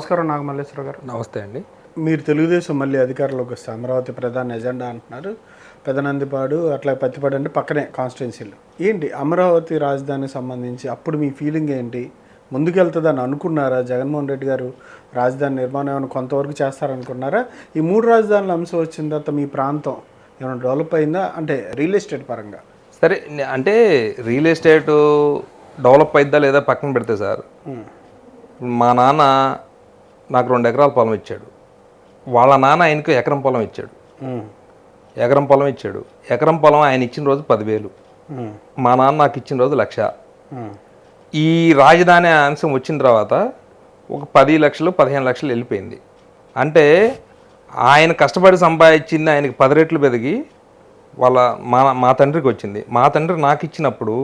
నమస్కారం నాగమల్లేశ్వర గారు. నమస్తే అండి. మీరు తెలుగుదేశం మళ్ళీ అధికారంలోకి వస్తే అమరావతి ప్రధాన ఎజెండా అంటున్నారు. పెదనందిపాడు అట్లా పత్తిపాడు అంటే పక్కనే కాన్స్టిట్యున్సీలు. ఏంటి? అమరావతి రాజధానికి సంబంధించి అప్పుడు మీ ఫీలింగ్ ఏంటి? ముందుకెళ్తుందని అనుకున్నారా? జగన్మోహన్ రెడ్డి గారు రాజధాని నిర్మాణం ఏమైనా కొంతవరకు చేస్తారనుకున్నారా? ఈ మూడు రాజధానుల అంశం వచ్చిన తర్వాత మీ ప్రాంతం ఏమైనా డెవలప్ అయిందా? అంటే రియల్ ఎస్టేట్ పరంగా. సరే అంటే రియల్ ఎస్టేట్ డెవలప్ అయిద్దా లేదా పక్కన పెడితే సార్. మా నాన్న నాకు రెండు ఎకరాల పొలం ఇచ్చాడు. వాళ్ళ నాన్న ఆయనకు ఎకరం పొలం ఇచ్చాడు. ఎకరం పొలం ఇచ్చాడు. ఎకరం పొలం ఆయన ఇచ్చిన రోజు పదివేలు. మా నాన్న నాకు ఇచ్చిన రోజు లక్ష. ఈ రాజధాని అంశం వచ్చిన తర్వాత ఒక పది లక్షలు పదిహేను లక్షలు వెళ్ళిపోయింది. అంటే ఆయన కష్టపడి సంపాదించింది ఆయనకి పది రెట్లు పెరిగి వాళ్ళ మా మా తండ్రికి వచ్చింది. మా తండ్రి నాకు ఇచ్చినప్పుడు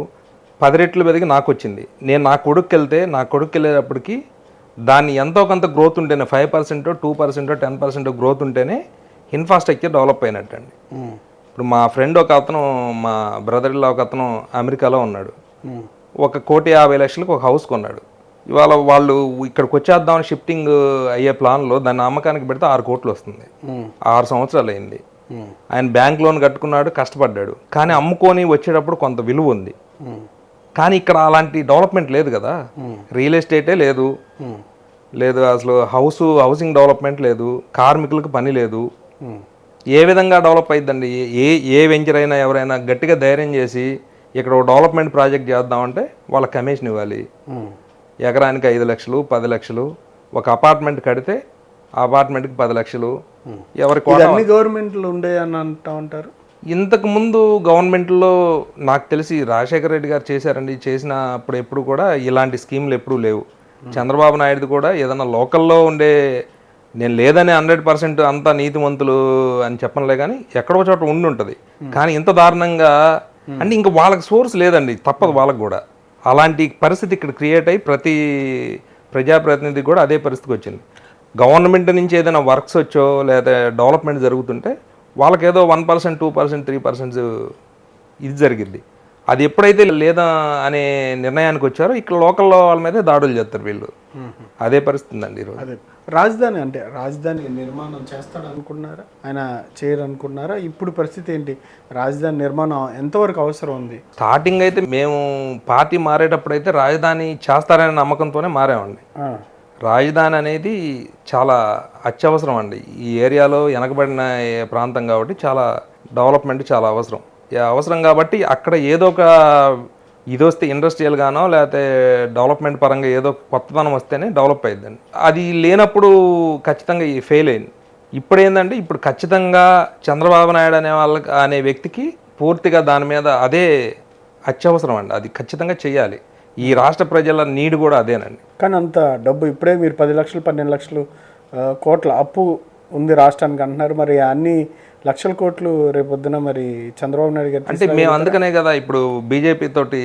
పది రెట్లు పెరిగి నాకు వచ్చింది. నేను నా కొడుకు వెళ్తే నా కొడుకు వెళ్ళేటప్పటికి దాన్ని ఎంతో కొంత గ్రోత్ ఉంటేనే five percent two percent ten percent growth ఉంటేనే ఇన్ఫ్రాస్ట్రక్చర్ డెవలప్ అయినట్టండి. ఉమ్, ఇప్పుడు మా ఫ్రెండ్ ఒక అతను మా బ్రదర్ ఒక అతను అమెరికాలో ఉన్నాడు. ఒక కోటి యాభై లక్షలకు ఒక హౌస్ కొన్నాడు. ఇవాళ వాళ్ళు ఇక్కడికి వచ్చేద్దామని షిఫ్టింగ్ అయ్యే ప్లాన్లో దాన్ని అమ్మకానికి పెడితే ఆరు కోట్లు వస్తుంది. ఆరు సంవత్సరాలు అయింది. ఆయన బ్యాంక్ లోన్ కట్టుకున్నాడు కష్టపడ్డాడు. కానీ అమ్ముకొని వచ్చేటప్పుడు కొంత విలువ ఉంది. కానీ ఇక్కడ అలాంటి డెవలప్మెంట్ లేదు కదా. రియల్ ఎస్టేటే లేదు. ఉమ్, లేదు అసలు హౌస్ హౌసింగ్ డెవలప్మెంట్ లేదు. కార్మికులకు పని లేదు. ఉమ్. ఏ విధంగా డెవలప్ అయిద్దండి? ఏ ఏ వెంచర్ అయినా ఎవరైనా గట్టిగా ధైర్యం చేసి ఇక్కడ ఒక డెవలప్మెంట్ ప్రాజెక్ట్ చేద్దామంటే వాళ్ళకి కమిషన్ ఇవ్వాలి. ఎకరానికి ఐదు లక్షలు పది లక్షలు. ఒక అపార్ట్మెంట్ కడితే ఆ అపార్ట్మెంట్కి పది లక్షలు. ఎవరికి గవర్నమెంట్లు ఉండే అని అంటా ఉంటారు. ఇంతకు ముందు గవర్నమెంట్లో నాకు తెలిసి రాజశేఖర రెడ్డి గారు చేశారండి చేసిన అప్పుడు ఎప్పుడు కూడా ఇలాంటి స్కీములు ఎప్పుడూ లేవు. చంద్రబాబు నాయుడు కూడా ఏదైనా లోకల్లో ఉండే నేను లేదని హండ్రెడ్ పర్సెంట్ అంతా నీతిమంతులు అని చెప్పనులే కానీ ఎక్కడో చోట ఉండి ఉంటుంది. కానీ ఇంత దారుణంగా అంటే ఇంకా వాళ్ళకి సోర్స్ లేదండి తప్పదు వాళ్ళకి కూడా. అలాంటి పరిస్థితి ఇక్కడ క్రియేట్ అయ్యి ప్రతి ప్రజాప్రతినిధికి కూడా అదే పరిస్థితికి వచ్చింది. గవర్నమెంట్ నుంచి ఏదైనా వర్క్స్ వచ్చో లేదా డెవలప్మెంట్ జరుగుతుంటే వాళ్ళకి ఏదో one percent two percent three percent ఇది జరిగింది. అది ఎప్పుడైతే లేదా అనే నిర్ణయానికి వచ్చారో ఇక్కడ లోకల్లో వాళ్ళ మీదే దాడులు చేస్తారు వీళ్ళు. అదే పరిస్థితి ఉందండి ఈరోజు. అదే. రాజధాని అంటే రాజధాని నిర్మాణం చేస్తాడు అనుకున్నారా ఆయన చేయరు అనుకున్నారా ఇప్పుడు పరిస్థితి ఏంటి? రాజధాని నిర్మాణం ఎంతవరకు అవసరం ఉంది? స్టార్టింగ్ అయితే మేము పార్టీ మారేటప్పుడు అయితే రాజధాని చేస్తారనే నమ్మకంతోనే మారామండి. రాజధాని అనేది చాలా అత్యవసరం అండి. ఈ ఏరియాలో వెనకబడిన ప్రాంతం కాబట్టి చాలా డెవలప్మెంట్ చాలా అవసరం. అవసరం కాబట్టి అక్కడ ఏదో ఒక ఇది వస్తే ఇండస్ట్రియల్ గానో లేకపోతే డెవలప్మెంట్ పరంగా ఏదో కొత్తదనం వస్తేనే డెవలప్ అయ్యిందండి అది లేనప్పుడు ఖచ్చితంగా ఫెయిల్ అయింది. ఇప్పుడు ఏంటంటే ఇప్పుడు ఖచ్చితంగా చంద్రబాబు నాయుడు అనే వాళ్ళకి అనే వ్యక్తికి పూర్తిగా దాని మీద అదే అత్యవసరం అండి. అది ఖచ్చితంగా చేయాలి ఈ రాష్ట్ర ప్రజల నీడ్ కూడా అదేనండి. కానీ అంత డబ్బు ఇప్పుడే మీరు పది లక్షలు పన్నెండు లక్షలు కోట్ల అప్పు ఉంది రాష్ట్రానికి అంటున్నారు. మరి అన్ని లక్షల కోట్లు రేపొద్దున మరి చంద్రబాబు నాయుడు గారు అంటే మేము అందుకనే కదా ఇప్పుడు బీజేపీ తోటి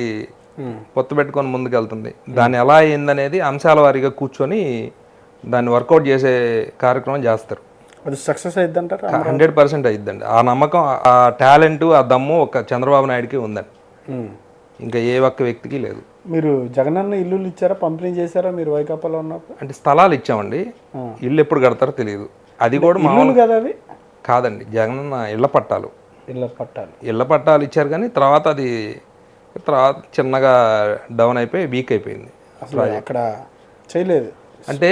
పొత్తు పెట్టుకొని ముందుకు వెళ్తుంది దాన్ని ఎలా అయిందనేది అంశాల వారీగా కూర్చొని దాన్ని వర్కౌట్ చేసే కార్యక్రమం చేస్తారు. అది సక్సెస్ అయిద్దంటారా? హండ్రెడ్ పర్సెంట్ అయిద్దండి. ఆ నమ్మకం ఆ టాలెంట్ ఆ దమ్ము ఒక చంద్రబాబు నాయుడుకి ఉందండి. ఇంకా ఏ ఒక్క వ్యక్తికి లేదు. మీరు జగనన్న ఇల్లులు ఇచ్చారా? పంపిణీ చేశారా మీరు వైకాపాలో ఉన్నప్పుడు? అంటే స్థలాలు ఇచ్చామండి. ఇల్లు ఎప్పుడు కడతారో తెలియదు. అది కూడా మా ఇల్లులు కదా అవి? కాదండి జగనన్న ఇళ్ళ పట్టాలు. ఇళ్ళ పట్టాలు. ఇళ్ళ పట్టాలు ఇచ్చారు కానీ తర్వాత అది తర్వాత చిన్నగా డౌన్ అయిపోయి వీక్ అయిపోయింది. అసలు అక్కడ చేయలేదు. అంటే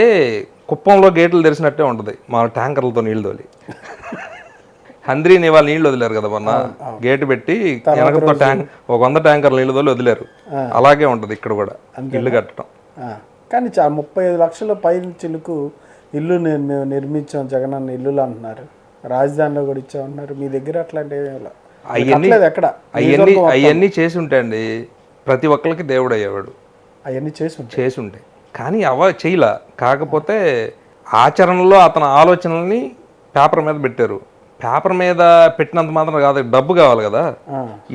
కుప్పంలో గేట్లు తెరిచినట్టే ఉంటుంది మా ట్యాంకర్లతో నీళ్ళు తోలి. హంద్రీని ఇవాళ నీళ్ళు వదిలేరు కదా మొన్న. గేటు పెట్టి వెనకతో ట్యాంక్ ఒక వంద ట్యాంకర్ల నీళ్ళు తోలి వదిలేరు. అలాగే ఉంటుంది ఇక్కడ కూడా ఇల్లు కట్టడం. కానీ ముప్పై ఐదు లక్షల పై చిలుకు ఇల్లు మేము నిర్మించాం జగనన్న ఇల్లులు అంటున్నారు. రాజధానిలో కూడా ఇచ్చామన్నారు. మీ దగ్గర అట్లాంటివి. అవన్నీ ఎక్కడ? అవన్నీ అవన్నీ చేసి ఉంటాయండి ప్రతి ఒక్కరికి దేవుడు అయ్యేవాడు. అవన్నీ చేసి చేసి ఉంటాయి కానీ అవ చేయలా. కాకపోతే ఆచరణలో అతని ఆలోచనల్ని పేపర్ మీద పెట్టారు. పేపర్ మీద పెట్టినంత మాత్రం కాదు డబ్బు కావాలి కదా.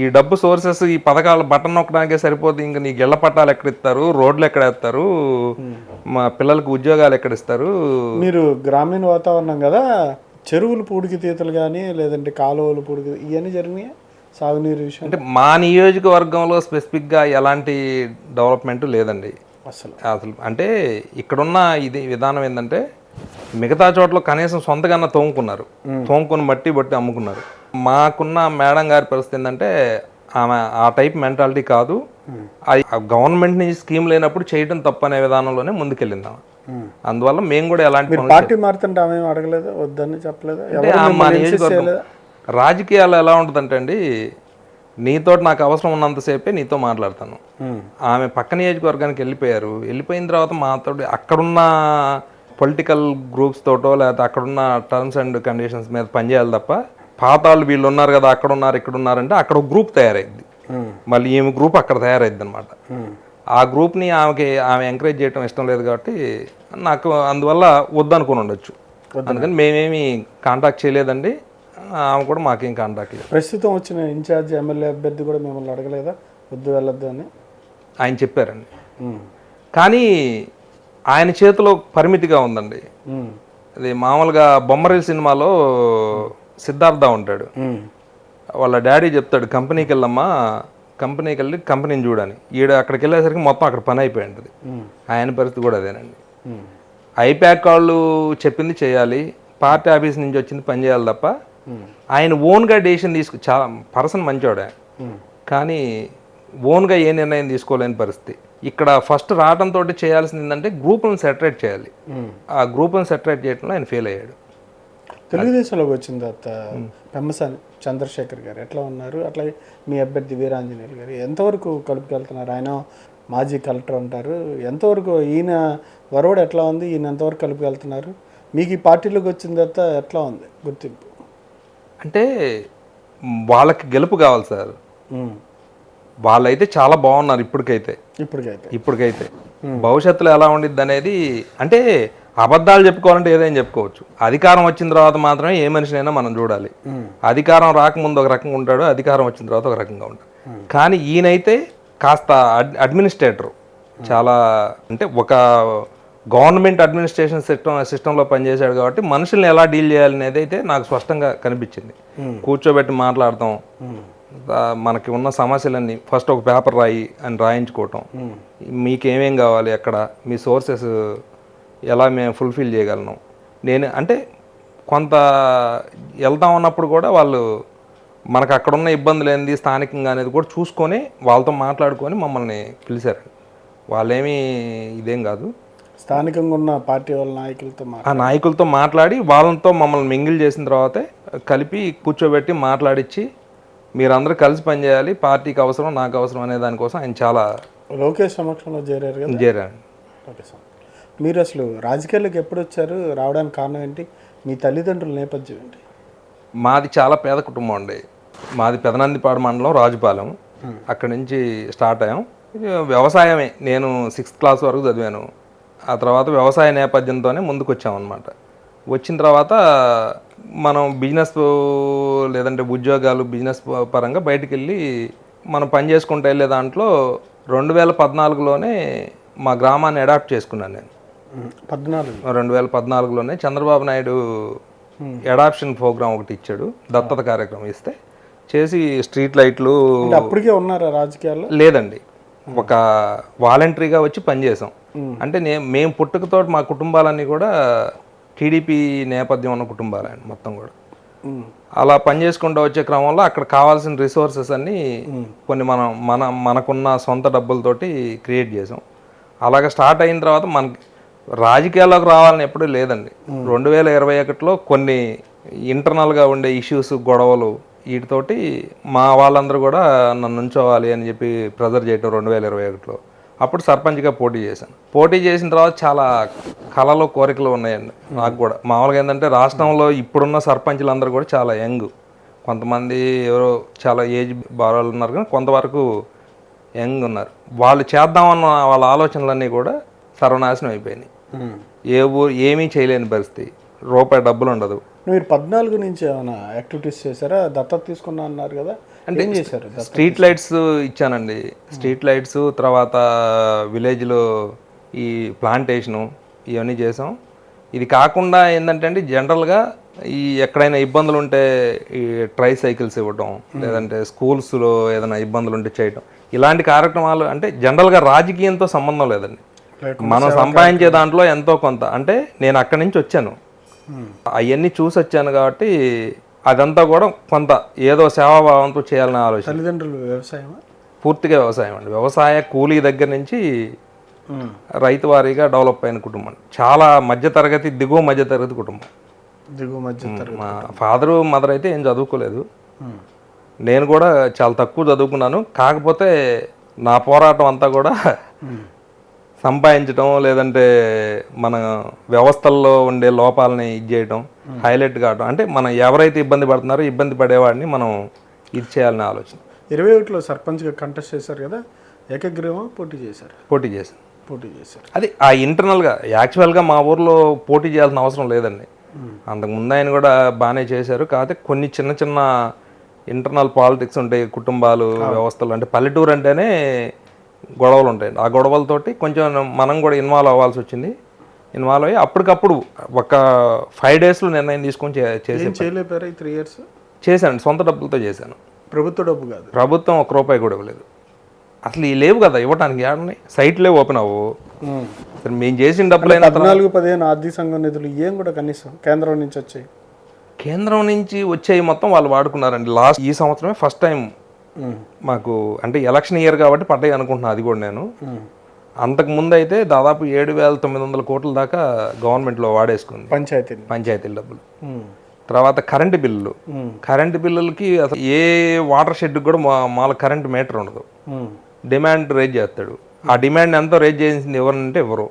ఈ డబ్బు సోర్సెస్ ఈ పథకాలు బటన్ నొక్కడానికే సరిపోతుంది ఇంకా నీకు ఇళ్ళ పట్టాలు ఎక్కడ ఇస్తారు? రోడ్లు ఎక్కడ వేస్తారు? మా పిల్లలకు ఉద్యోగాలు ఎక్కడ ఇస్తారు? మీరు గ్రామీణ వాతావరణం కదా చెరువులు పూడికి తీతలు కానీ లేదంటే కాలువలు పూడికి ఇవన్నీ జరిగినాయి? సాగునీరు విషయం అంటే మా నియోజకవర్గంలో స్పెసిఫిక్గా ఎలాంటి డెవలప్మెంట్ లేదండి. అసలు. అసలు అంటే ఇక్కడున్న ఇది విధానం ఏంటంటే మిగతా చోట్ల కనీసం సొంతగా తోముకున్నారు. తోముకొని మట్టి బట్టి అమ్ముకున్నారు. మాకున్న మేడం గారి పరిస్థితి ఏంటంటే ఆమె ఆ టైప్ మెంటాలిటీ కాదు. అది గవర్నమెంట్ నుంచి స్కీమ్ లేనప్పుడు చేయడం తప్పు అనే విధానంలోనే ముందుకెళ్ళింది ఆమె. అందువల్ల మేము కూడా ఎలాంటి పార్టీ మారుతుంటే ఆమె అడగలేదా? వద్దని చెప్పలేదా? రాజకీయాలు ఎలా ఉంటుందంటే అండి నీతో నాకు అవసరం ఉన్నంతసేపే నీతో మాట్లాడతాను. ఆమె పక్క నియోజకవర్గానికి వెళ్ళిపోయారు. వెళ్ళిపోయిన తర్వాత మాతో అక్కడున్న పొలిటికల్ గ్రూప్స్ తోటో లేకపోతే అక్కడున్న టర్మ్స్ అండ్ కండిషన్స్ మీద పనిచేయాలి తప్ప పాత వాళ్ళు వీళ్ళు ఉన్నారు కదా అక్కడ ఉన్నారు ఇక్కడ ఉన్నారంటే అక్కడ ఒక గ్రూప్ తయారైంది ఉమ్. మళ్ళీ ఈమె గ్రూప్ అక్కడ తయారైద్ది అనమాట ఉమ్. ఆ గ్రూప్ని ఆమెకి ఆమె ఎంకరేజ్ చేయడం ఇష్టం లేదు కాబట్టి నాకు అందువల్ల వద్దనుకుని ఉండొచ్చు. అందుకని మేమేమి కాంటాక్ట్ చేయలేదండి. ఆమె కూడా మాకేం కాంటాక్ట్ లేదు. ప్రస్తుతం వచ్చిన ఇన్ఛార్జ్ ఎమ్మెల్యే అభ్యర్థి కూడా మిమ్మల్ని అడగలేదా? వద్దు వెళ్ళొద్దు అని? ఆయన చెప్పారండి. ఉమ్. కానీ ఆయన చేతిలో పరిమితిగా ఉందండి. అది మామూలుగా బొమ్మరిల్ సినిమాలో సిద్ధార్థ ఉంటాడు. వాళ్ళ డాడీ చెప్తాడు కంపెనీకి వెళ్ళమ్మా కంపెనీకి వెళ్ళి కంపెనీని చూడని ఈడ అక్కడికి వెళ్ళేసరికి మొత్తం అక్కడ పని అయిపోయి ఉంటుంది. ఆయన పరిస్థితి కూడా అదేనండి. ఐప్యాక్ వాళ్ళు చెప్పింది చేయాలి పార్టీ ఆఫీస్ నుంచి వచ్చింది పని చేయాలి తప్ప. ఆయన ఓన్గా డెసిషన్ తీసుకు చాలా పర్సన్ మంచోడే ఉమ్. కానీ ఓన్గా ఏ నిర్ణయం తీసుకోలేని పరిస్థితి. ఇక్కడ ఫస్ట్ రావడంతో చేయాల్సింది ఏంటంటే గ్రూపులను సెటరేట్ చేయాలి. ఆ గ్రూపులను సెటరేట్ చేయడంలో ఆయన ఫెయిల్ అయ్యాడు. తెలుగుదేశంలోకి వచ్చిన తర్వాత పెమ్మసాని చంద్రశేఖర్ గారు ఎట్లా ఉన్నారు? అట్లాగే మీ అభ్యర్థి వీరాంజనేయులు గారు ఎంతవరకు కలుపుకెళ్తున్నారు? ఆయన మాజీ కలెక్టర్ ఉంటారు. ఎంతవరకు ఈయన వరవడు ఎట్లా ఉంది? ఈయన ఎంతవరకు కలుపుకెళ్తున్నారు? మీకు ఈ పార్టీలోకి వచ్చిన తర్వాత ఎట్లా ఉంది గుర్తింపు? అంటే వాళ్ళకి గెలుపు కావాలి సార్. వాళ్ళైతే చాలా బాగున్నారు ఇప్పటికైతే. ఇప్పటికైతే. ఇప్పటికైతే. భవిష్యత్తులో ఎలా ఉండిద్ది అనేది అంటే అబద్ధాలు చెప్పుకోవాలంటే ఏదైనా చెప్పుకోవచ్చు. అధికారం వచ్చిన తర్వాత మాత్రమే ఏ మనిషినైనా మనం చూడాలి. అధికారం రాకముందు ఒక రకంగా ఉంటాడు అధికారం వచ్చిన తర్వాత ఒక రకంగా ఉంటాడు. కానీ ఈయనైతే కాస్త అడ్ అడ్మినిస్ట్రేటర్. చాలా అంటే ఒక గవర్నమెంట్ అడ్మినిస్ట్రేషన్ సిస్టమ్ సిస్టంలో పనిచేశాడు కాబట్టి మనుషుల్ని ఎలా డీల్ చేయాలనేది అయితే నాకు స్పష్టంగా కనిపించింది. కూర్చోబెట్టి మాట్లాడతాం. మనకి ఉన్న సమస్యలన్నీ ఫస్ట్ ఒక పేపర్ రాయి అని రాయించుకోవటం. మీకేమేం కావాలి ఎక్కడ మీ సోర్సెస్ ఎలా మేము ఫుల్ఫిల్ చేయగలను? నేను అంటే కొంత వెళ్తాం ఉన్నప్పుడు కూడా వాళ్ళు మనకు అక్కడ ఉన్న ఇబ్బందులు ఏంది స్థానికంగా అనేది కూడా చూసుకొని వాళ్ళతో మాట్లాడుకొని మమ్మల్ని పిలిచారు వాళ్ళేమీ ఇదేం కాదు. స్థానికంగా ఉన్న పార్టీ వాళ్ళ నాయకులతో ఆ నాయకులతో మాట్లాడి వాళ్ళతో మమ్మల్ని మింగిల్ చేసిన తర్వాతే కలిపి కూర్చోబెట్టి మాట్లాడిచ్చి మీరందరూ కలిసి పనిచేయాలి. పార్టీకి అవసరం నాకు అవసరం అనే దానికోసం ఆయన చాలా లోకేష్ సమక్షంలో చేరారు కదా? చేరారు. Okay sir. మీరు అసలు రాజకీయాల్లోకి ఎప్పుడు వచ్చారు? రావడానికి కారణం ఏంటి? మీ తల్లిదండ్రుల నేపథ్యం ఏంటి? మాది చాలా పేద కుటుంబం అండి. మాది పెదనందిపాడు మండలం రాజుపాలెం. అక్కడి నుంచి స్టార్ట్ అయ్యాం. వ్యవసాయమే. నేను సిక్స్త్ క్లాస్ వరకు చదివాను. ఆ తర్వాత వ్యవసాయ నేపథ్యంతోనే ముందుకు వచ్చామన్నమాట వచ్చిన తర్వాత మనం బిజినెస్ లేదంటే ఉద్యోగాలు బిజినెస్ పరంగా బయటికి వెళ్ళి మనం పని చేసుకుంటూ వెళ్ళే దాంట్లో రెండు వేల పద్నాలుగులోనే మా గ్రామాన్ని అడాప్ట్ చేసుకున్నాను నేను. పద్నాలుగు. రెండు వేల పద్నాలుగులోనే చంద్రబాబు నాయుడు అడాప్షన్ ప్రోగ్రామ్ ఒకటి ఇచ్చాడు. దత్తత కార్యక్రమం ఇస్తే చేసి స్ట్రీట్ లైట్లు అప్పటికే ఉన్నారా రాజకీయాల్లో? లేదండి. ఒక వాలంటరీగా వచ్చి పనిచేసాం అంటే నే మేము పుట్టుకతో మా కుటుంబాలన్నీ కూడా టీడీపీ నేపథ్యం ఉన్న కుటుంబాలండి మొత్తం కూడా. అలా పని చేసుకుంటూ వచ్చే క్రమంలో అక్కడ కావాల్సిన రిసోర్సెస్ అన్ని కొన్ని మనం మన మనకున్న సొంత డబ్బులతోటి క్రియేట్ చేసాం. అలాగ స్టార్ట్ అయిన తర్వాత మనకి రాజకీయాల్లోకి రావాలని ఎప్పుడూ లేదండి. రెండు వేల ఇరవై ఒకటిలో కొన్ని ఇంటర్నల్గా ఉండే ఇష్యూస్ గొడవలు వీటితోటి మా వాళ్ళందరూ కూడా నన్ను ఉంచోవాలి అని చెప్పి ప్రెజర్ చేయటం రెండు వేల ఇరవై ఒకటిలో. అప్పుడు సర్పంచ్గా పోటీ చేశాను. పోటీ చేసిన తర్వాత చాలా కళలు కోరికలు ఉన్నాయండి. నాకు కూడా. మామూలుగా ఏంటంటే రాష్ట్రంలో ఇప్పుడున్న సర్పంచ్లందరూ కూడా చాలా యంగ్. కొంతమంది ఎవరో చాలా ఏజ్ బారాలు ఉన్నారు కానీ కొంతవరకు యంగ్ ఉన్నారు. వాళ్ళు చేద్దామన్న వాళ్ళ ఆలోచనలన్నీ కూడా సర్వనాశనం అయిపోయినాయి. ఏ ఊరు ఏమీ చేయలేని పరిస్థితి. రూపాయి డబ్బులు ఉండదు. మీరు పద్నాలుగు నుంచి ఏమైనా యాక్టివిటీస్ చేశారా? దత్తత తీసుకున్నా అన్నారు కదా అంటే ఏం చేశారు? స్ట్రీట్ లైట్స్ ఇచ్చానండి. స్ట్రీట్ లైట్స్ తర్వాత విలేజ్లో ఈ ప్లాంటేషను ఇవన్నీ చేసాం ఇది కాకుండా ఏంటంటే అండి జనరల్గా ఈ ఎక్కడైనా ఇబ్బందులు ఉంటే ఈ ట్రై సైకిల్స్ ఇవ్వటం లేదంటే స్కూల్స్లో ఏదైనా ఇబ్బందులు ఉంటే చేయటం. ఇలాంటి కార్యక్రమాలు అంటే జనరల్గా రాజకీయంతో సంబంధం లేదండి. మనం సంపాదించే దాంట్లో ఎంతో కొంత అంటే నేను అక్కడి నుంచి వచ్చాను. అవన్నీ చూసి వచ్చాను కాబట్టి అదంతా కూడా కొంత ఏదో సేవాభావంతో చేయాలని ఆలోచన. తల్లిదండ్రులు వ్యవసాయమా? పూర్తిగా వ్యవసాయం అండి. వ్యవసాయ కూలీ దగ్గర నుంచి రైతు వారీగా డెవలప్ అయిన కుటుంబం చాలా మధ్యతరగతి దిగువ మధ్యతరగతి కుటుంబం. దిగువ మధ్య తరగతి మా ఫాదరు మదర్ అయితే ఏం చదువుకోలేదు. నేను కూడా చాలా తక్కువ చదువుకున్నాను. కాకపోతే నా పోరాటం అంతా కూడా సంపాదించడం లేదంటే మన వ్యవస్థల్లో ఉండే లోపాలని ఇది చేయడం హైలైట్ కావడం అంటే మనం ఎవరైతే ఇబ్బంది పడుతున్నారో ఇబ్బంది పడేవాడిని మనం ఇది చేయాలని ఆలోచన. ఇరవై ఒకటిలో సర్పంచ్గా కంటెస్ట్ చేశారు కదా ఏకగ్రీవం పోటీ చేశారు? పోటీ చేశాను పోటీ చేశారు. అది ఆ ఇంటర్నల్గా యాక్చువల్గా మా ఊర్లో పోటీ చేయాల్సిన అవసరం లేదండి. అంతకు ముందు ఆయన కూడా బాగానే చేశారు. కాకపోతే కొన్ని చిన్న చిన్న ఇంటర్నల్ పాలిటిక్స్ ఉంటాయి కుటుంబాలు వ్యవస్థలు. అంటే పల్లెటూరు అంటేనే గొడవలు ఉంటాయి. ఆ గొడవలతోటి కొంచెం మనం కూడా ఇన్వాల్వ్ అవ్వాల్సి వచ్చింది. ఇన్వాల్వ్ అయ్యి అప్పటికప్పుడు ఒక ఫైవ్ డేస్లో నిర్ణయం తీసుకొని చేసే చేయలేపారా త్రీ ఇయర్స్ చేశాను. సొంత డబ్బులతో చేశాను. ప్రభుత్వ డబ్బు కాదు. ప్రభుత్వం ఒక రూపాయి కూడా ఇవ్వలేదు. అసలు ఈ లేవు కదా ఇవ్వడానికి ఏడున్నాయి సైట్లే ఓపెన్ అవ్వు. సరే మేము చేసిన డబ్బులైనా పద్నాలుగు పదిహేను ఆర్థిక సంఘం నిధులు ఏం కూడా కనీసం కేంద్రం నుంచి వచ్చాయి? కేంద్రం నుంచి వచ్చేవి మొత్తం వాళ్ళు వాడుకున్నారండి. లాస్ట్ ఈ సంవత్సరమే ఫస్ట్ టైం మాకు అంటే ఎలక్షన్ ఇయర్ కాబట్టి పడ్డాయి అనుకుంటున్నా అది కూడా నేను. అంతకు ముందు అయితే దాదాపు ఏడు వేల తొమ్మిది వందల కోట్ల దాకా గవర్నమెంట్లో వాడేసుకుంది. పంచాయతీ పంచాయతీల డబ్బులు. తర్వాత కరెంటు బిల్లులు. కరెంటు బిల్లులకి అసలు ఏ వాటర్ షెడ్ కూడా మా మాల కరెంట్ మీటర్ ఉండదు. డిమాండ్ రేజ్ చేస్తాడు. ఆ డిమాండ్ ఎంతో రేజ్ చేసింది ఎవరంటే ఎవరు?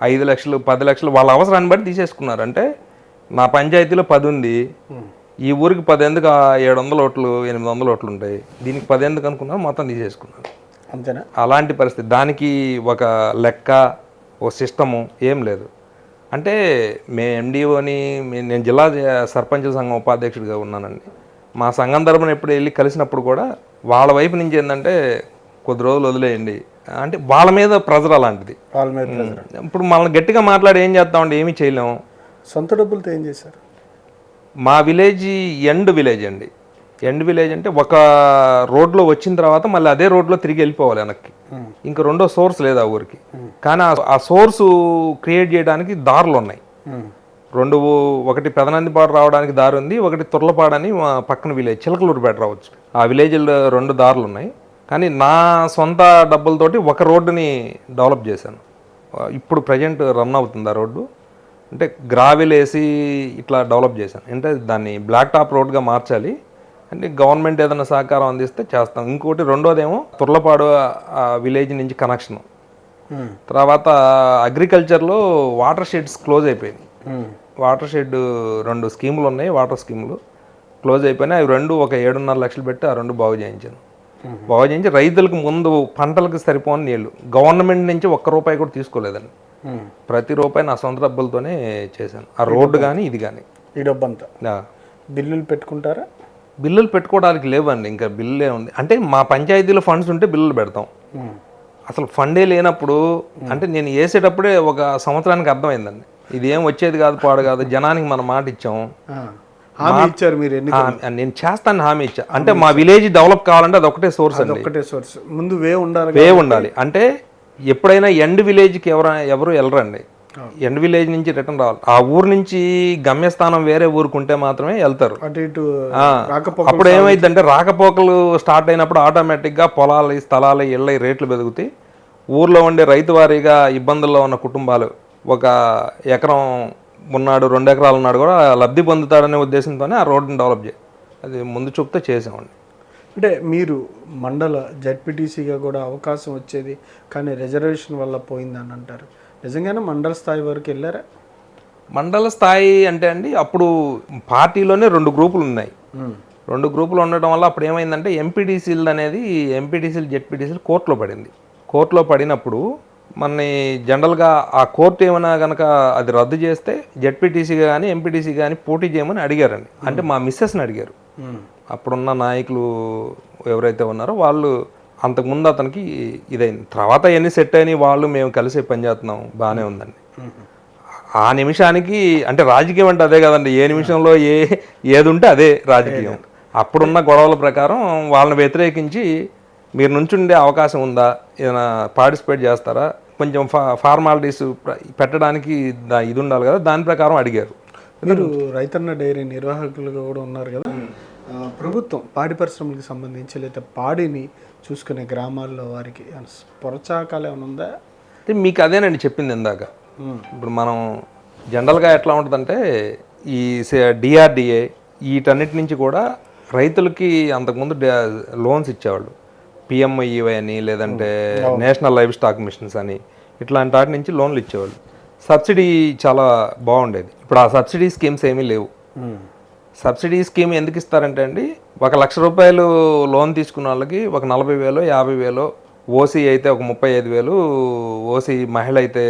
ఐదు లక్షలు పది లక్షలు వాళ్ళ అవసరాన్ని బట్టి తీసేసుకున్నారు అంటే నా పంచాయతీలో పది ఉంది. ఈ ఊరికి పది ఎందుకు ఆ ఏడు వందల ఓట్లు ఎనిమిది వందల ఓట్లు ఉంటాయి. దీనికి పది ఎందుకు అనుకున్నారు మొత్తం తీసేసుకున్నారు. అంతేనా? అలాంటి పరిస్థితి. దానికి ఒక లెక్క ఓ సిస్టము ఏం లేదు. అంటే మే ఎండిఓని నేను జిల్లా సర్పంచుల సంఘం ఉపాధ్యక్షుడిగా ఉన్నానండి. మా సంఘం తరపున ఎప్పుడు వెళ్ళి కలిసినప్పుడు కూడా వాళ్ళ వైపు నుంచి ఏంటంటే కొద్ది రోజులు వదిలేయండి. అంటే వాళ్ళ మీద ప్రెజర్ అలాంటిది. వాళ్ళ మీద. ఇప్పుడు మనల్ని గట్టిగా మాట్లాడి ఏం చేస్తామంటే ఏమీ చేయలేము. సొంత డబ్బులతో ఏం చేశారు? మా విలేజ్ ఎండ్ విలేజ్ అండి. ఎండ్ విలేజ్ అంటే ఒక రోడ్లో వచ్చిన తర్వాత మళ్ళీ అదే రోడ్లో తిరిగి వెళ్ళిపోవాలి వెనక్కి. ఇంకా రెండో సోర్స్ లేదు ఆ ఊరికి. కానీ ఆ- సోర్స్ క్రియేట్ చేయడానికి దారులు ఉన్నాయి. రెండు ఒకటి పెదనందిపాడు రావడానికి దారి ఉంది ఒకటి తుర్లపాడు అని మా పక్కన విలేజ్ చిలకలూరుపేట రావచ్చు. ఆ విలేజ్లో రెండు దారులు ఉన్నాయి. కానీ నా సొంత డబ్బులతోటి ఒక రోడ్డుని డెవలప్ చేశాను. ఇప్పుడు ప్రజెంట్ రన్ అవుతుంది ఆ రోడ్డు. అంటే గ్రావెల్ వేసి ఇట్లా డెవలప్ చేశాను. అంటే దాన్ని బ్లాక్ టాప్ రోడ్గా మార్చాలి. అంటే గవర్నమెంట్ ఏదైనా సహకారం అందిస్తే చేస్తాం. ఇంకోటి రెండోదేమో తుర్లపాడు విలేజ్ నుంచి కనెక్షన్. తర్వాత అగ్రికల్చర్లో వాటర్ షెడ్స్ క్లోజ్ అయిపోయింది వాటర్ షెడ్ రెండు స్కీములు ఉన్నాయి వాటర్ స్కీములు క్లోజ్ అయిపోయినాయి. అవి రెండు ఒక ఏడున్నర లక్షలు పెట్టి ఆ రెండు బాగు చేయించాను. బాగు చేయించి రైతులకు ముందు పంటలకు సరిపోని నీళ్ళు గవర్నమెంట్ నుంచి ఒక్క రూపాయి కూడా తీసుకోలేదండి. ప్రతి రూపాయి నా సొంత డబ్బులతోనే చేశాను. ఆ రోడ్డు కానీ ఇది కానీ ఈ బిల్లులు పెట్టుకుంటారా? బిల్లులు పెట్టుకోవడానికి లేవండి. ఇంకా బిల్లులే ఉంది. అంటే మా పంచాయతీలో ఫండ్స్ ఉంటే బిల్లులు పెడతాం. అసలు ఫండే లేనప్పుడు అంటే నేను వేసేటప్పుడే ఒక సంవత్సరానికి అర్థమైందండి. ఇది ఏం వచ్చేది కాదు పాడు కాదు. జనానికి మనం మాట ఇచ్చాం. హామీ ఇచ్చారు మీరు ఎన్ని నేను చేస్తాను హామీ ఇచ్చా. అంటే మా విలేజ్ డెవలప్ కావాలంటే అది ఒకటే సోర్స్ అండి. ఒక్కటే సోర్స్. ముందు వే ఉండాలి వే ఉండాలి. అంటే ఎప్పుడైనా ఎండ్ విలేజ్కి ఎవరు ఎవరు వెళ్ళరండి. ఎండ్ విలేజ్ నుంచి రిటర్న్ రావాలి. ఆ ఊరు నుంచి గమ్యస్థానం వేరే ఊరుకుంటే మాత్రమే వెళ్తారు. అప్పుడు ఏమైందంటే రాకపోకలు స్టార్ట్ అయినప్పుడు ఆటోమేటిక్గా పొలాలు స్థలాలు ఇళ్ళ రేట్లు పెరుగుతాయి. ఊర్లో ఉండే రైతు వారీగా ఇబ్బందుల్లో ఉన్న కుటుంబాలు ఒక ఎకరం ఉన్నాడు రెండు ఎకరాలు ఉన్నాడు కూడా లబ్ధి పొందుతాడనే ఉద్దేశంతోనే ఆ రోడ్డుని డెవలప్ చేయి అది ముందు చూపుతో చేసామండి అంటే మీరు మండల జడ్పీటీసీగా కూడా అవకాశం వచ్చేది కానీ రిజర్వేషన్ వల్ల పోయిందని అంటారు. నిజంగానే మండల స్థాయి వరకు వెళ్ళారా? మండల స్థాయి అంటే అండి అప్పుడు పార్టీలోనే రెండు గ్రూపులు ఉన్నాయి. రెండు గ్రూపులు ఉండటం వల్ల అప్పుడు ఏమైందంటే ఎంపీటీసీలు అనేది ఎంపీటీసీలు జెడ్పీటీసీలు కోర్టులో పడింది. కోర్టులో పడినప్పుడు మనని జనరల్గా ఆ కోర్టు ఏమైనా కనుక అది రద్దు చేస్తే జెడ్పీటీసీ కానీ ఎంపీటీసీ కానీ పోటీ చేయమని అడిగారండి. అంటే మా మిస్సెస్ని అడిగారు. అప్పుడున్న నాయకులు ఎవరైతే ఉన్నారో వాళ్ళు అంతకుముందు అతనికి ఇదైంది. తర్వాత ఎన్ని సెట్ అయినాయి వాళ్ళు మేము కలిసి పనిచేస్తున్నాం బాగానే ఉందండి. ఆ నిమిషానికి అంటే రాజకీయం అంటే అదే కదండి. ఏ నిమిషంలో ఏ ఏది ఉంటే అదే రాజకీయం అప్పుడున్న గొడవల ప్రకారం వాళ్ళని వ్యతిరేకించి మీరు నుంచుండే అవకాశం ఉందా? ఏదైనా పార్టిసిపేట్ చేస్తారా? కొంచెం ఫా ఫార్మాలిటీస్ పెట్టడానికి ఇది ఉండాలి కదా దాని ప్రకారం అడిగారు. మీరు రైతన్న డైరీ నిర్వాహకులుగా కూడా ఉన్నారు కదా? ప్రభుత్వం పాడి పరిశ్రమలకు సంబంధించి లేదా పాడిని చూసుకునే గ్రామాల్లో వారికి ప్రోత్సాహకాలు ఏమైనా ఉందా? అంటే మీకు అదేనండి చెప్పింది ఇందాక. ఇప్పుడు మనం జనరల్గా ఎట్లా ఉంటుందంటే ఈ డిఆర్డిఏ వీటన్నిటి నుంచి కూడా రైతులకి అంతకుముందు లోన్స్ ఇచ్చేవాళ్ళు. పిఎంఐఈవై అని లేదంటే నేషనల్ లైఫ్ స్టాక్ మిషన్స్ అని ఇట్లాంటి వాటి నుంచి లోన్లు ఇచ్చేవాళ్ళు. సబ్సిడీ చాలా బాగుండేది. ఇప్పుడు ఆ సబ్సిడీ స్కీమ్స్ ఏమీ లేవు. ఉమ్. సబ్సిడీ స్కీమ్ ఎందుకు ఇస్తారంటే అండి ఒక లక్ష రూపాయలు లోన్ తీసుకున్న వాళ్ళకి ఒక నలభై వేలు యాభై వేలు ఓసీ అయితే ఒక ముప్పై ఐదు వేలు ఓసీ మహిళ అయితే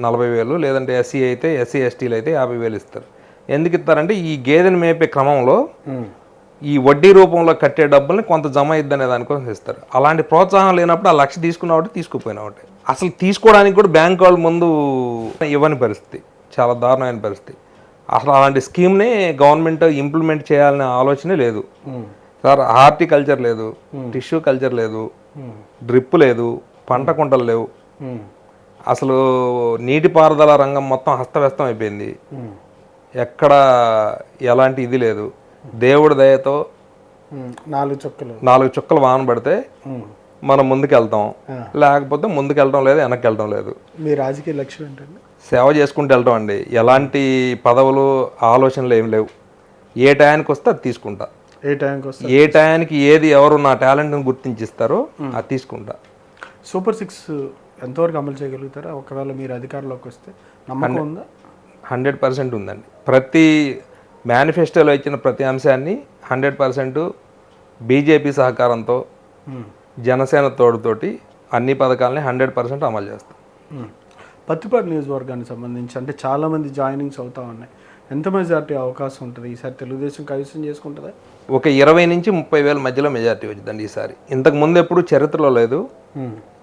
నలభై వేలు లేదంటే ఎస్సీ అయితే ఎస్సీ ఎస్టీలు అయితే యాభై వేలు ఇస్తారు. ఎందుకు ఇస్తారంటే ఈ గేదెని మేపే క్రమంలో ఉమ్. ఈ వడ్డీ రూపంలో కట్టే డబ్బుల్ని కొంత జమ అయ్యిద్దనే దానికోసం ఇస్తారు అలాంటి ప్రోత్సాహం లేనప్పుడు ఆ లక్ష తీసుకున్న ఒకటి తీసుకుపోయిన ఒకటి అసలు తీసుకోవడానికి కూడా బ్యాంక్ వాళ్ళు ముందు ఇవ్వని పరిస్థితి. చాలా దారుణమైన పరిస్థితి. అసలు అలాంటి స్కీమ్ని గవర్నమెంట్ ఇంప్లిమెంట్ చేయాలనే ఆలోచనే లేదు. సార్ హార్టికల్చర్ లేదు టిష్యూ కల్చర్ లేదు. డ్రిప్ లేదు పంట కుంటలు లేవు. అసలు నీటిపారుదల రంగం మొత్తం హస్తవ్యస్తం అయిపోయింది. ఎక్కడ ఎలాంటి ఇది లేదు. దేవుడి దయతో. నాలుగు చుక్కలు. నాలుగు చుక్కలు వాన పడితే. మనం ముందుకెళ్తాం. లేకపోతే ముందుకెళ్ళడం లేదు వెనక్కి వెళ్ళడం లేదు. మీ రాజకీయ లక్ష్యం ఏంటండి? సేవ చేసుకుంటూ వెళ్ళటం అండి. ఎలాంటి పదవులు ఆలోచనలు ఏమి లేవు. ఏ టయానికి వస్తే అది తీసుకుంటా. ఏ టైంకి వస్తారు ఏ టయానికి ఏది ఎవరు నా టాలెంట్ని గుర్తించిస్తారో అది తీసుకుంటా. సూపర్ సిక్స్ ఎంతవరకు అమలు చేయగలుగుతారా? ఒకవేళ మీరు అధికారంలోకి వస్తే నమ్మకం ఉందా? హండ్రెడ్ పర్సెంట్ ఉందండి. ప్రతి మేనిఫెస్టోలో ఇచ్చిన ప్రతి అంశాన్ని హండ్రెడ్ పర్సెంట్ బీజేపీ సహకారంతో. జనసేన తోడుతోటి అన్ని పథకాలని హండ్రెడ్ పర్సెంట్ అమలు చేస్తాం. ఉమ్. పత్తిపాడు నియోజకవర్గానికి సంబంధించి అంటే చాలామంది జాయినింగ్స్ అవుతా ఉన్నాయి. ఎంత మెజార్టీ అవకాశం ఉంటుంది? ఈసారి తెలుగుదేశం కైవసం చేసుకుంటుందా? ఒక ఇరవై నుంచి ముప్పై వేల మధ్యలో మెజారిటీ వచ్చిందండి ఈసారి. ఇంతకు ముందు ఎప్పుడు చరిత్రలో లేదు.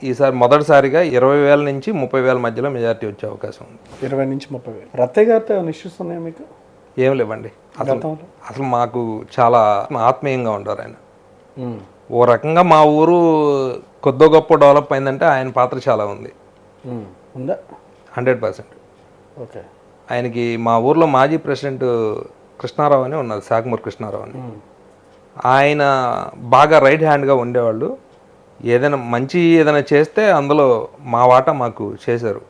ఈసారి మొదటిసారిగా ఇరవై వేల నుంచి ముప్పై వేల మధ్యలో మెజారిటీ వచ్చే అవకాశం ఉంది. ఇరవై నుంచి ముప్పై వేలు. రత్తయ్య గారితో ఇష్యూస్ ఉన్నాయా మీకు? ఏం లేవండి. అసలు అసలు మాకు చాలా ఆత్మీయంగా ఉంటారు ఆయన. ఓ రకంగా మా ఊరు కొద్ది గొప్ప డెవలప్ అయిందంటే ఆయన పాత్ర చాలా ఉంది. ఉందా? Hundred percent. ఓకే. ఆయనకి మా ఊర్లో మాజీ ప్రెసిడెంట్ కృష్ణారావు అని ఉన్నారు శాఖమూరి కృష్ణారావు అని. ఆయన బాగా రైట్ హ్యాండ్గా ఉండేవాళ్ళు. ఏదైనా మంచి ఏదైనా చేస్తే అందులో మా వాటా మాకు చేశారు.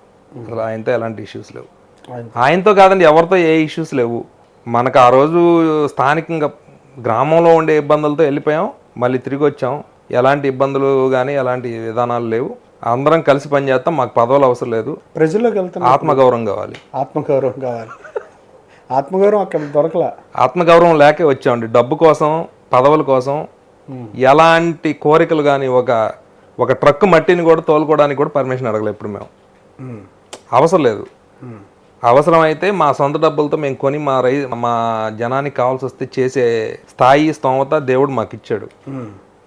అసలు ఆయనతో ఎలాంటి ఇష్యూస్ లేవు. ఆయన ఆయనతో కాదండి ఎవరితో ఏ ఇష్యూస్ లేవు. మనకు ఆ రోజు స్థానికంగా గ్రామంలో ఉండే ఇబ్బందులతో వెళ్ళిపోయాం మళ్ళీ తిరిగి వచ్చాం. ఎలాంటి ఇబ్బందులు కానీ ఎలాంటి విధానాలు లేవు. అందరం కలిసి పనిచేస్తాం మాకు పదవులు అవసరం లేదు. ప్రజల్లోకి వెళ్తున్నా ఆత్మగౌరవం కావాలి. ఆత్మగౌరవం కావాలి. ఆత్మగౌరవం అక్కడ దొరకలా. ఆత్మగౌరవం లేకే వచ్చామండి. డబ్బు కోసం పదవుల కోసం. ఎలాంటి కోరికలు కానీ ఒక ఒక ట్రక్ మట్టిని కూడా తోలుకోవడానికి కూడా పర్మిషన్ అడగలేదు ఎప్పుడు మేము. అవసరం లేదు. అవసరమైతే మా సొంత డబ్బులతో మేము కొని మా రై మా జనానికి కావాల్సి వస్తే చేసే స్థాయి స్తోమత దేవుడు మాకు ఇచ్చాడు.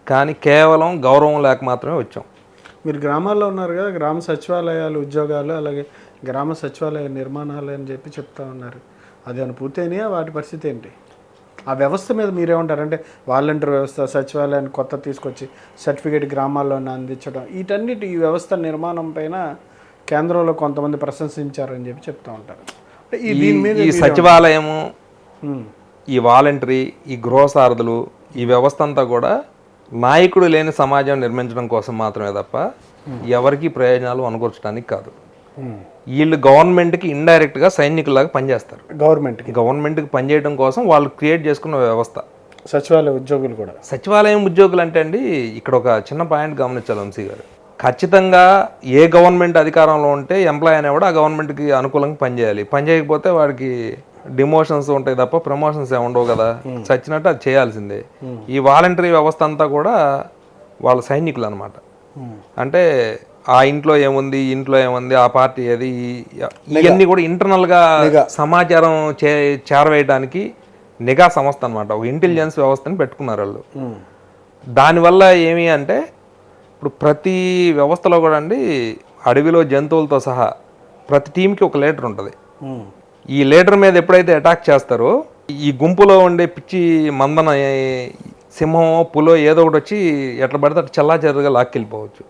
కానీ కేవలం గౌరవం లేక మాత్రమే వచ్చాం. మీరు గ్రామాల్లో ఉన్నారు కదా గ్రామ సచివాలయాలు ఉద్యోగాలు అలాగే గ్రామ సచివాలయ నిర్మాణాలు అని చెప్పి చెప్తా ఉన్నారు. అది ఏమైనా పూర్తయినాయా? వాటి పరిస్థితి ఏంటి? ఆ వ్యవస్థ మీద మీరేమంటారు? అంటే వాలంటీర్ వ్యవస్థ సచివాలయాన్ని కొత్త తీసుకొచ్చి సర్టిఫికేట్ గ్రామాల్లోనే అందించడం వీటన్నిటి ఈ వ్యవస్థ నిర్మాణం పైన కేంద్రంలో కొంతమంది ప్రశంసించారని చెప్పి చెప్తా ఉంటారు. ఈ దీని మీద ఈ సచివాలయము ఈ వాలంటరీ ఈ గృహ సారథులు ఈ వ్యవస్థ అంతా కూడా నాయకుడు లేని సమాజం నిర్మించడం కోసం మాత్రమే తప్ప ఎవరికి ప్రయోజనాలు అనుకూర్చడానికి కాదు. వీళ్ళు గవర్నమెంట్కి ఇండైరెక్ట్గా సైనికులాగా పనిచేస్తారు. గవర్నమెంట్కి. గవర్నమెంట్కి పనిచేయడం కోసం వాళ్ళు క్రియేట్ చేసుకున్న వ్యవస్థ. సచివాలయ ఉద్యోగులు కూడా. సచివాలయం ఉద్యోగులు అంటే అండి ఇక్కడ ఒక చిన్న పాయింట్ గమనించాలి వంశీ గారు. ఖచ్చితంగా ఏ గవర్నమెంట్ అధికారంలో ఉంటే ఎంప్లాయ్ అనేవాడు ఆ గవర్నమెంట్కి అనుకూలంగా పనిచేయాలి పని చేయకపోతే వాడికి డిమోషన్స్ ఉంటాయి తప్ప ప్రమోషన్స్ ఏమి ఉండవు కదా. చచ్చినట్టు అది చేయాల్సిందే. ఈ వాలంటరీ వ్యవస్థ అంతా కూడా వాళ్ళ సైనికులు అనమాట ఉమ్. అంటే ఆ ఇంట్లో ఏముంది ఇంట్లో ఏముంది ఆ పార్టీ ఏది ఇవన్నీ కూడా ఇంటర్నల్గా సమాచారం చే చేరవేయడానికి నిఘా సంస్థ అనమాట ఒక ఇంటెలిజెన్స్ వ్యవస్థని పెట్టుకున్నారు వాళ్ళు. దానివల్ల ఏమి అంటే ఇప్పుడు ప్రతి వ్యవస్థలో కూడా అండి అడవిలో జంతువులతో సహా ప్రతి టీంకి ఒక లీడర్ ఉంటుంది. ఈ లీడర్ మీద ఎప్పుడైతే అటాక్ చేస్తారో ఈ గుంపులో ఉండే పిచ్చి మందన సింహం పులో ఏదో ఒకటి వచ్చి ఎట్లా పడితే అట్లా చల్లా చెరుగా లాక్కెళ్ళిపోవచ్చు.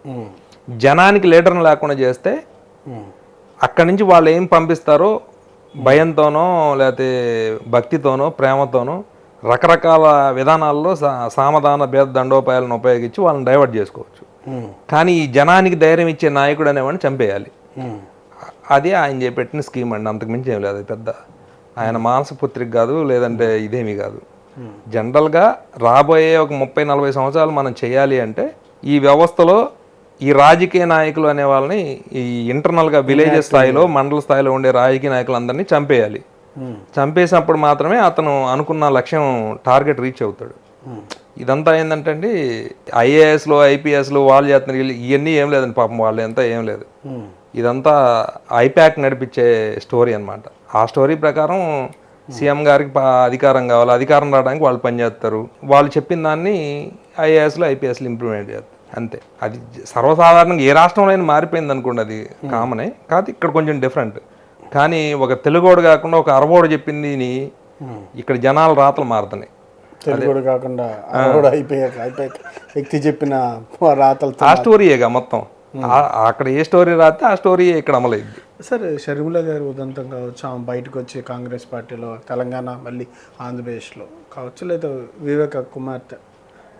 జనానికి లీడర్ని లేకుండా చేస్తే అక్కడి నుంచి వాళ్ళు ఏం పంపిస్తారో భయంతోనో లేకపోతే భక్తితోనో ప్రేమతోనో రకరకాల విధానాల్లో సా- సామధాన భేద దండోపాయాలను ఉపయోగించి వాళ్ళని డైవర్ట్ చేసుకోవచ్చు. కానీ ఈ జనానికి ధైర్యం ఇచ్చే నాయకుడు అనేవాడిని చంపేయాలి. అది ఆయన చేపెట్టిన స్కీమ్ అండి. అంతకుమించి ఏం లేదు. అది పెద్ద ఆయన మానసపుత్రిక కాదు లేదంటే ఇదేమీ కాదు. జనరల్గా రాబోయే ఒక ముప్పై నలభై సంవత్సరాలు మనం చేయాలి అంటే ఈ వ్యవస్థలో ఈ రాజకీయ నాయకులు అనే వాళ్ళని ఈ ఇంటర్నల్గా విలేజ్ స్థాయిలో మండల స్థాయిలో ఉండే రాజకీయ నాయకులందరినీ చంపేయాలి. చంపేసినప్పుడు మాత్రమే అతను అనుకున్న లక్ష్యం టార్గెట్ రీచ్ అవుతాడు. ఇదంతా ఏంటంటే అండి ఐఏఎస్లు ఐపీఎస్లు వాళ్ళు చేస్తున్నారు. వీళ్ళు ఇవన్నీ ఏం లేదండి పాపం వాళ్ళు ఎంత ఏం లేదు. ఇదంతా ఐప్యాక్ నడిపించే స్టోరీ అన్నమాట. ఆ స్టోరీ ప్రకారం సీఎం గారికి అధికారం కావాలి. అధికారం రావడానికి వాళ్ళు పనిచేస్తారు వాళ్ళు చెప్పిన దాన్ని ఐఏఎస్లు ఐపీఎస్లు ఇంప్లిమెంట్ చేస్తారు. అంతే. అది సర్వసాధారణంగా ఏ రాష్ట్రంలో అయినా మారిపోయింది అనుకోండి అది కామనే. కాదు ఇక్కడ కొంచెం డిఫరెంట్ కానీ ఒక తెలుగోడు కాకుండా ఒక అరవోడు చెప్పింది ఇక్కడ జనాల రాతలు మారుతున్నాయి. తెలుగుడు కాకుండా ఆవిడ అయిపోయాక అయిపోయాక వ్యక్తి చెప్పిన రాతలతో ఆ స్టోరీయేగా మొత్తం. అక్కడ ఏ స్టోరీ రాస్తే ఆ స్టోరీ ఇక్కడ అమలైద్ది. సరే షర్మిల గారు ఉదంతం కావచ్చు ఆమె బయటకు వచ్చి కాంగ్రెస్ పార్టీలో తెలంగాణ మళ్ళీ ఆంధ్రప్రదేశ్లో కావచ్చు లేదా వివేక కుమార్తె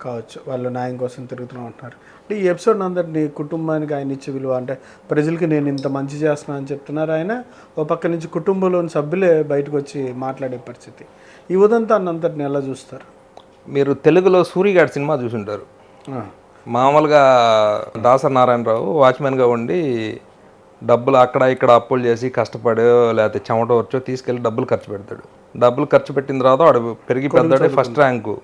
కావచ్చు వాళ్ళు న్యాయం కోసం తిరుగుతూ ఉంటున్నారు. అంటే ఈ ఎపిసోడ్ అందరినీ కుటుంబానికి ఆయన ఇచ్చే విలువ అంటే ప్రజలకి నేను ఇంత మంచి చేస్తున్నా అని చెప్తున్నారు ఆయన ఓ పక్క నుంచి కుటుంబంలోని సభ్యులే బయటకు వచ్చి మాట్లాడే పరిస్థితి. ఈ ఉదంతాన్ని అంతటిని ఎలా చూస్తారు? మీరు తెలుగులో సూర్యగాడి సినిమా చూసుంటారు. మామూలుగా దాసరి నారాయణరావు వాచ్మెన్గా ఉండి డబ్బులు అక్కడ ఇక్కడ అప్పులు చేసి కష్టపడో లేకపోతే చెమట వచ్చో తీసుకెళ్ళి డబ్బులు ఖర్చు పెడతాడు. డబ్బులు ఖర్చు పెట్టిన తర్వాత వాడు పెరిగి పెద్దవాడే ఫస్ట్ ర్యాంకు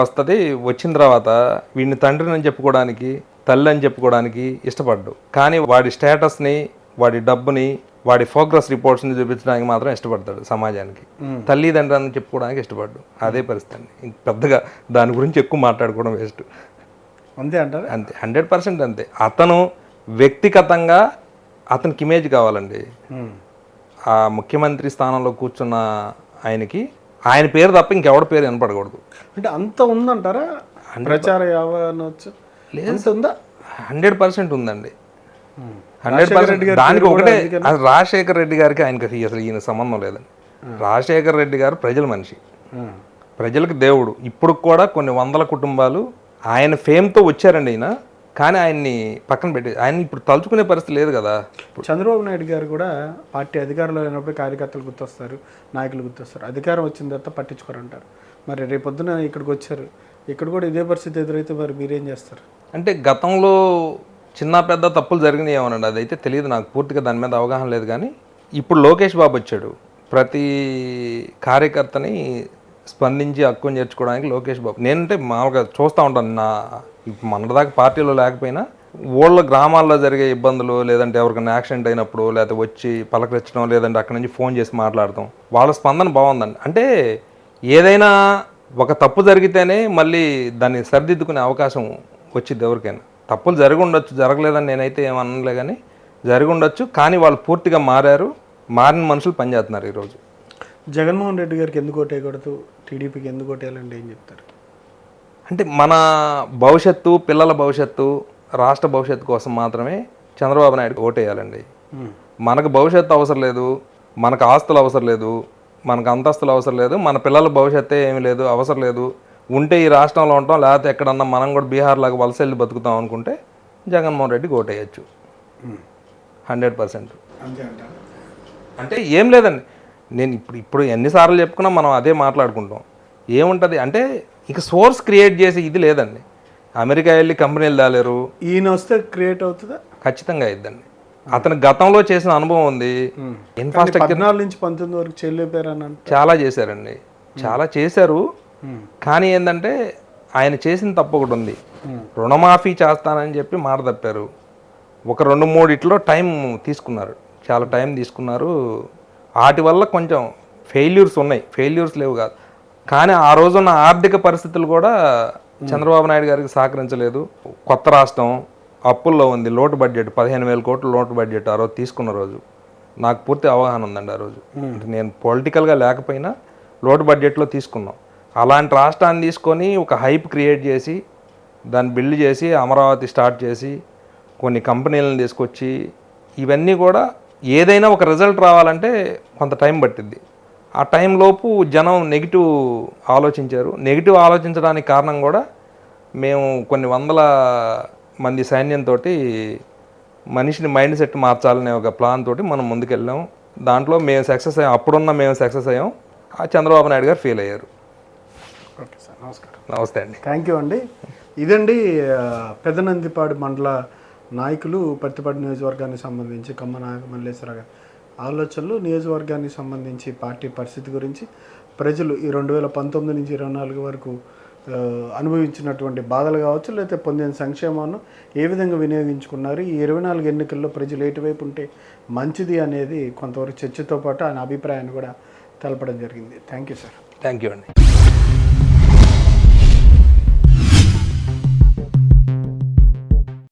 వస్తుంది. వచ్చిన తర్వాత వీడిని తండ్రిని అని చెప్పుకోవడానికి తల్లి అని చెప్పుకోవడానికి ఇష్టపడ్డు. కానీ వాడి స్టేటస్ని వాడి డబ్బుని వాడి ప్రోగ్రెస్ రిపోర్ట్స్ని చూపించడానికి మాత్రం ఇష్టపడతాడు సమాజానికి. తల్లిదండ్రులు అని చెప్పుకోవడానికి ఇష్టపడ్డు. అదే పరిస్థితి పెద్దగా దాని గురించి ఎక్కువ మాట్లాడుకోవడం వేస్ట్ అంతే అంటారా? అంతే. హండ్రెడ్ పర్సెంట్ అంతే. అతను వ్యక్తిగతంగా అతనికి ఇమేజ్ కావాలండి. ఆ ముఖ్యమంత్రి స్థానంలో కూర్చున్న ఆయనకి ఆయన పేరు తప్ప ఇంకెవడి పేరు వినపడకూడదు. అంటే అంత ఉందంటారా? ప్రచార యావ అనవచ్చు అంత ఉందా? హండ్రెడ్ పర్సెంట్ ఉందండి. హండ్రెడ్ దానికి ఒకటే రాజశేఖర రెడ్డి గారికి ఆయనకి అసలు ఈయన సంబంధం లేదండి రాజశేఖర రెడ్డి గారు ప్రజల మనిషి. ప్రజలకు దేవుడు. ఇప్పుడు కూడా కొన్ని వందల కుటుంబాలు ఆయన ఫేమ్తో వచ్చారండి ఆయన కానీ ఆయన్ని పక్కన పెట్టి ఆయన ఇప్పుడు తలుచుకునే పరిస్థితి లేదు కదా. చంద్రబాబు నాయుడు గారు కూడా పార్టీ అధికారంలో లేనప్పుడు కార్యకర్తలు గుర్తొస్తారు నాయకులు గుర్తొస్తారు. అధికారం వచ్చిన తర్వాత పట్టించుకోరంటారు. మరి రేపొద్దున ఇక్కడికి వచ్చారు. ఇక్కడ కూడా ఇదే పరిస్థితి ఎదురైతే మరి మీరేం చేస్తారు? అంటే గతంలో చిన్న పెద్ద తప్పులు జరిగినాయి ఏమనండి. అదైతే తెలియదు నాకు. పూర్తిగా దాని మీద అవగాహన లేదు కానీ ఇప్పుడు లోకేష్ బాబు వచ్చాడు. ప్రతి కార్యకర్తని స్పందించి హక్కుని చేర్చుకోవడానికి లోకేష్ బాబు. నేనంటే మామూలుగా చూస్తూ ఉంటాను. నా మనదాకా పార్టీలో లేకపోయినా ఊళ్ళ గ్రామాల్లో జరిగే ఇబ్బందులు లేదంటే ఎవరికైనా యాక్సిడెంట్ అయినప్పుడు లేకపోతే వచ్చి పలకరించడం లేదంటే అక్కడి నుంచి ఫోన్ చేసి మాట్లాడటం వాళ్ళ స్పందన బాగుందండి. అంటే ఏదైనా ఒక తప్పు జరిగితేనే మళ్ళీ దాన్ని సరిదిద్దుకునే అవకాశం వచ్చింది ఎవరికైనా. తప్పులు జరిగి ఉండొచ్చు జరగలేదని నేనైతే ఏమనలే కానీ జరిగి ఉండొచ్చు కానీ వాళ్ళు పూర్తిగా మారారు. మారిన మనుషులు పనిచేస్తున్నారు ఈరోజు. జగన్మోహన్ రెడ్డి గారికి ఎందుకు ఓటేయకూడదు టీడీపీకి ఎందుకు ఓటేయాలంటే ఏం చెప్తారు? అంటే మన భవిష్యత్తు పిల్లల భవిష్యత్తు రాష్ట్ర భవిష్యత్తు కోసం మాత్రమే చంద్రబాబు నాయుడు ఓటేయాలండి మనకు భవిష్యత్తు అవసరం లేదు మనకు ఆస్తులు అవసరం లేదు మనకు అంతస్తులు అవసరం లేదు మన పిల్లల భవిష్యత్తే ఏమీ లేదు అవసరం లేదు. ఉంటే ఈ రాష్ట్రంలో ఉంటాం లేకపోతే ఎక్కడన్నా మనం కూడా బీహార్ లాగా వలస వెళ్ళి బతుకుతాం అనుకుంటే జగన్మోహన్ రెడ్డికి ఓటేయచ్చు. Hundred percent. అంటే ఏం లేదండి. నేను ఇప్పుడు ఇప్పుడు ఎన్నిసార్లు చెప్పుకున్నా మనం అదే మాట్లాడుకుంటాం. ఏముంటుంది? అంటే ఇక సోర్స్ క్రియేట్ చేసి ఇది లేదండి. అమెరికా వెళ్ళి కంపెనీలు దాలేరు. ఈయన వస్తే క్రియేట్ అవుతుందా? ఖచ్చితంగా అయిద్దండి. అతను గతంలో చేసిన అనుభవం ఉంది. ఇన్ఫ్రాస్ట్రక్చర్ నుంచి పంతొమ్మిది వరకు చెల్లిపోయారు అని అంటారు. చాలా చేశారండి. చాలా చేశారు. కానీ ఏంటంటే ఆయన చేసిన తప్పు ఒకటి ఉంది. రుణమాఫీ చేస్తానని చెప్పి మాట తప్పారు. ఒక రెండు మూడిట్లో టైం తీసుకున్నారు. చాలా టైం తీసుకున్నారు. వాటి వల్ల కొంచెం ఫెయిల్యూర్స్ ఉన్నాయి. ఫెయిల్యూర్స్ లేవు కాదు. కానీ ఆ రోజున్న ఆర్థిక పరిస్థితులు కూడా చంద్రబాబు నాయుడు గారికి సహకరించలేదు. కొత్త రాష్ట్రం అప్పుల్లో ఉంది. లోటు బడ్జెట్ పదిహేను వేల కోట్ల లోటు బడ్జెట్ ఆ రోజు తీసుకున్న రోజు. నాకు పూర్తి అవగాహన ఉందండి ఆ రోజు. అంటే నేను పొలిటికల్గా లేకపోయినా లోటు బడ్జెట్లో తీసుకున్నాం. అలాంటి రాష్ట్రాన్ని తీసుకొని ఒక హైప్ క్రియేట్ చేసి దాన్ని బిల్డ్ చేసి అమరావతి స్టార్ట్ చేసి కొన్ని కంపెనీలను తీసుకొచ్చి ఇవన్నీ కూడా ఏదైనా ఒక రిజల్ట్ రావాలంటే కొంత టైం పట్టింది ఆ టైంలోపు జనం నెగిటివ్ ఆలోచించారు. నెగిటివ్ ఆలోచించడానికి కారణం కూడా మేము కొన్ని వందల మంది సైన్యంతో మనిషిని మైండ్ సెట్ మార్చాలనే ఒక ప్లాన్ తోటి మనం ముందుకెళ్ళాం. దాంట్లో మేము సక్సెస్ అయ్యాం. అప్పుడున్న మేము సక్సెస్ అయ్యాం. ఆ చంద్రబాబు నాయుడు గారు ఫెయిల్ అయ్యారు. నమస్కారం. నమస్తే అండి. థ్యాంక్ యూ అండి. ఇదండి పెదనందిపాడు మండల నాయకులు పత్తిపాడు నియోజకవర్గానికి సంబంధించి కమ్మ నాయక మల్లేశ్వర గారి. ఆలోచనలు నియోజకవర్గానికి సంబంధించి పార్టీ పరిస్థితి గురించి ప్రజలు ఈ రెండు వేల పంతొమ్మిది నుంచి ఇరవై నాలుగు వరకు అనుభవించినటువంటి బాధలు కావచ్చు లేకపోతే పొందిన సంక్షేమాన్ని ఏ విధంగా వినియోగించుకున్నారు ఈ ఇరవై నాలుగు ఎన్నికల్లో ప్రజలు ఎటువైపు ఉంటే మంచిది అనేది కొంతవరకు చర్చతో పాటు ఆయన అభిప్రాయాన్ని కూడా తెలపడం జరిగింది. Thank you sir thank you అండి.